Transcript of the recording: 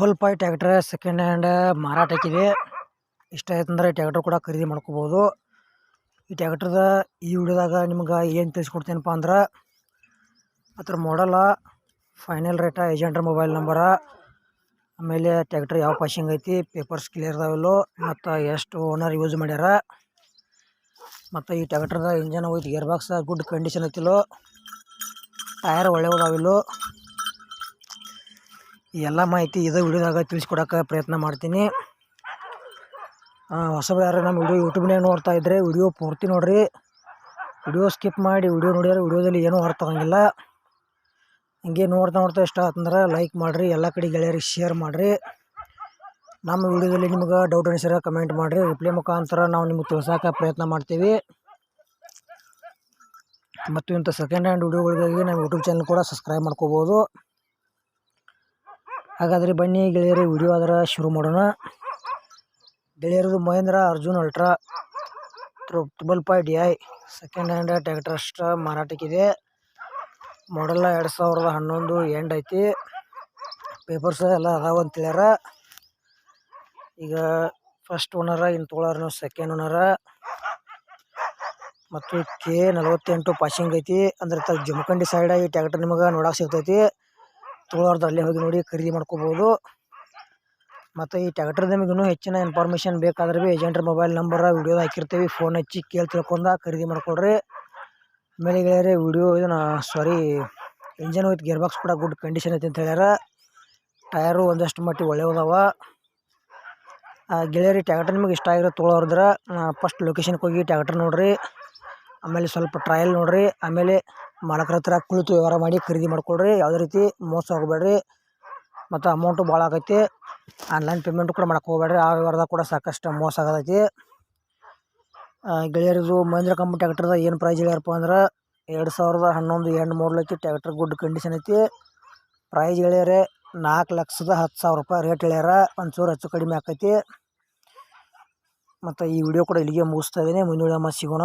Double ಪಾಯ್ tractor second hand ಮಾರಾಟಕ್ಕಿದೆ ಇಷ್ಟ ಆಯ್ತಂದ್ರೆ ಈ ಟ್ಯಾಕ್ಟ್ರ್ ಕೂಡ ಖರೀದಿ ಮಾಡ್ಕೋಬೋದು. ಈ ಟ್ಯಾಕ್ಟ್ರದ ಈ ವಿಡಿಯೋದಾಗ ನಿಮ್ಗೆ ಏನು ತಿಳಿಸ್ಕೊಡ್ತೀನಪ್ಪ ಅಂದ್ರೆ, ಅದ್ರ ಮಾಡಲ ಫೈನಲ್ ರೇಟ ಏಜೆಂಟ್ರ ಮೊಬೈಲ್ ನಂಬರ ಆಮೇಲೆ ಟ್ಯಾಕ್ಟ್ರ್ ಯಾವ ಪಾಶಿಂಗ್ ಐತಿ ಪೇಪರ್ಸ್ ಕ್ಲಿಯರ್ ಅದಾವಿಲ್ಲೋ ಮತ್ತು ಎಷ್ಟು ಓನರ್ ಯೂಸ್ ಮಾಡ್ಯಾರ, ಮತ್ತು ಈ ಟ್ಯಾಕ್ಟ್ರದ ಇಂಜನ್ ಹೋಯ್ತು ಗೇರ್ ಬಾಕ್ಸ್ ಗುಡ್ ಕಂಡೀಷನ್ ಐತಿಲ್ಲೋ ಟೈರ್ ಒಳ್ಳೆಯದಾವಿಲ್ಲೋ ಈ ಎಲ್ಲ ಮಾಹಿತಿ ಇದೇ ವಿಡಿಯೋದಾಗ ತಿಳಿಸ್ಕೊಡೋಕೆ ಪ್ರಯತ್ನ ಮಾಡ್ತೀನಿ. ಹೊಸಬ್ರು ಯಾರು ನಮ್ಮ ವಿಡಿಯೋ ಯೂಟ್ಯೂಬ್ನಾಗ ನೋಡ್ತಾ ಇದ್ದರೆ ವಿಡಿಯೋ ಪೂರ್ತಿ ನೋಡಿರಿ. ವಿಡಿಯೋ ಸ್ಕಿಪ್ ಮಾಡಿ ವಿಡಿಯೋ ನೋಡಿದ್ರೆ ವಿಡಿಯೋದಲ್ಲಿ ಏನೂ ಅರ್ಥ ಆಗಂಗಿಲ್ಲ. ಹಿಂಗೆ ನೋಡ್ತಾ ನೋಡ್ತಾ ಇಷ್ಟ ಆತಂದ್ರೆ ಲೈಕ್ ಮಾಡಿರಿ, ಎಲ್ಲ ಕಡೆ ಗೆಳೆಯರಿಗೆ ಶೇರ್ ಮಾಡಿರಿ. ನಮ್ಮ ವಿಡಿಯೋದಲ್ಲಿ ನಿಮ್ಗೆ ಡೌಟ್ ಅನಿಸಿದ್ರೆ ಕಮೆಂಟ್ ಮಾಡಿರಿ. ರಿಪ್ಲೈ ಮುಖಾಂತರ ನಾವು ನಿಮ್ಗೆ ತಿಳ್ಸೋಕೆ ಪ್ರಯತ್ನ ಮಾಡ್ತೀವಿ. ಮತ್ತು ಇಂಥ ಸೆಕೆಂಡ್ ಹ್ಯಾಂಡ್ ವಿಡಿಯೋಗಳಿಗಾಗಿ ನಮ್ಮ ಯೂಟ್ಯೂಬ್ ಚಾನಲ್ ಕೂಡ ಸಬ್ಸ್ಕ್ರೈಬ್ ಮಾಡ್ಕೋಬೋದು. ಹಾಗಾದರೆ ಬನ್ನಿ ಗೆಳೆಯರಿ ವಿಡಿಯೋ ಅದರ ಶುರು ಮಾಡೋಣ. ಗೆಳೆಯರದು Mahindra, Arjun, ultra triple D I second hand tractor ಅಷ್ಟು ಮಾರಾಟಕ್ಕಿದೆ. ಮಾಡಲ್ಲ ಎರಡು ಸಾವಿರದ ಹನ್ನೊಂದು ಎಂಡ್ ಐತಿ. ಪೇಪರ್ಸ್ ಎಲ್ಲ ಅದಾವ ಹೇಳ್ಯಾರ. ಈಗ ಫಸ್ಟ್ ಓನರ ಇನ್ನು ತೊಗೊಳಾರ ಸೆಕೆಂಡ್ ಓನರ ಮತ್ತು ಕೆ ನಲವತ್ತೆಂಟು ಪಾಸಿಂಗ್ ಐತಿ. ಅಂದ್ರೆ ತ ಜಮಖಂಡಿ ಸೈಡ್ ಈ ಟ್ಯಾಕ್ಟರ್ ನಿಮಗೆ ನೋಡಕ್ಕೆ ಸಿಗ್ತೈತಿ. ತೊಗೊಳಾರ್ದು ಅಲ್ಲೇ ಹೋಗಿ ನೋಡಿ ಖರೀದಿ ಮಾಡ್ಕೋಬೋದು. ಮತ್ತು ಈ ಟ್ಯಾಕ್ಟರ್ ನಿಮಗೆ ಇನ್ನೂ ಹೆಚ್ಚಿನ ಇನ್ಫಾರ್ಮೇಷನ್ ಬೇಕಾದ್ರೆ ಭೀ ಏಜೆಂಟ್ರ ಮೊಬೈಲ್ ನಂಬರ ವಿಡಿಯೋದ ಹಾಕಿರ್ತೀವಿ. ಫೋನ್ ಹಚ್ಚಿ ಕೇಳಿ ತಿಳ್ಕೊಂಡ ಖರೀದಿ ಮಾಡ್ಕೊಳ್ರಿ ಆಮೇಲೆ ಗೆಳೆಯರೆ ವಿಡಿಯೋ ಇದನ್ನ sorry engine with gear box ಕೂಡ ಗುಡ್ ಕಂಡೀಷನ್ ಐತೆ ಅಂತ ಹೇಳ್ಯಾರ. ಟಯರು ಒಂದಷ್ಟು ಮಟ್ಟಿಗೆ ಒಳ್ಳೆಯದಾವ ಗೆಳೆಯರಿ ಟ್ಯಾಕ್ಟರ್ ನಿಮಗೆ ಇಷ್ಟ ಆಗಿರೋ ತೊಗೊಳೋರ್ದ್ರ ಫಸ್ಟ್ ಲೊಕೇಶನ್ಗೆ ಹೋಗಿ ಟ್ಯಾಕ್ಟರ್ ನೋಡಿರಿ. ಆಮೇಲೆ ಸ್ವಲ್ಪ ಟ್ರಯಲ್ ನೋಡಿರಿ. ಆಮೇಲೆ ಮಾಲಕರ ಹತ್ರ ಕುಳಿತು ವ್ಯವಹಾರ ಮಾಡಿ ಖರೀದಿ ಮಾಡಿಕೊಳ್ರಿ. ಯಾವುದೇ ರೀತಿ ಮೋಸ ಹೋಗಬೇಡ್ರಿ ಮತ್ತು ಅಮೌಂಟು ಭಾಳ ಆಗೈತಿ. ಆನ್ಲೈನ್ ಪೇಮೆಂಟು ಕೂಡ ಮಾಡಕ್ಕೆ ಹೋಗ್ಬೇಡ್ರಿ. ಆ ವ್ಯವಹಾರದಾಗ ಕೂಡ ಸಾಕಷ್ಟು ಮೋಸ ಆಗತೈತಿ. ಗೆಳೆಯರಿದು ಮಹೇಂದ್ರ ಕಂಪ್ನಿ ಟ್ಯಾಕ್ಟ್ರದ ಏನು ಪ್ರೈಸ್ ಹೇಳ್ಯಾರಪ್ಪ ಅಂದ್ರೆ ಎರಡು ಸಾವಿರದ ಹನ್ನೊಂದು ಎಂಟು ಮಾಡಲ್ ಐತಿ ಟ್ಯಾಕ್ಟ್ರ್ ಗುಡ್ ಕಂಡೀಷನ್ ಐತಿ. ಪ್ರೈಸ್ ಹೇಳ್ಯಾರೆ ನಾಲ್ಕು ಲಕ್ಷದ ಹತ್ತು ಸಾವಿರ ರೂಪಾಯಿ ರೇಟ್ ಹೇಳ್ಯಾರ. ಒಂಚೂರು ಹೆಚ್ಚು ಕಡಿಮೆ ಆಕೈತಿ. ಮತ್ತು ಈ ವಿಡಿಯೋ ಕೂಡ ಇಲ್ಲಿಗೆ ಮುಗಿಸ್ತಾ ಇದ್ದೀನಿ ಮುಂದಿನ ಸಿಗೋಣ.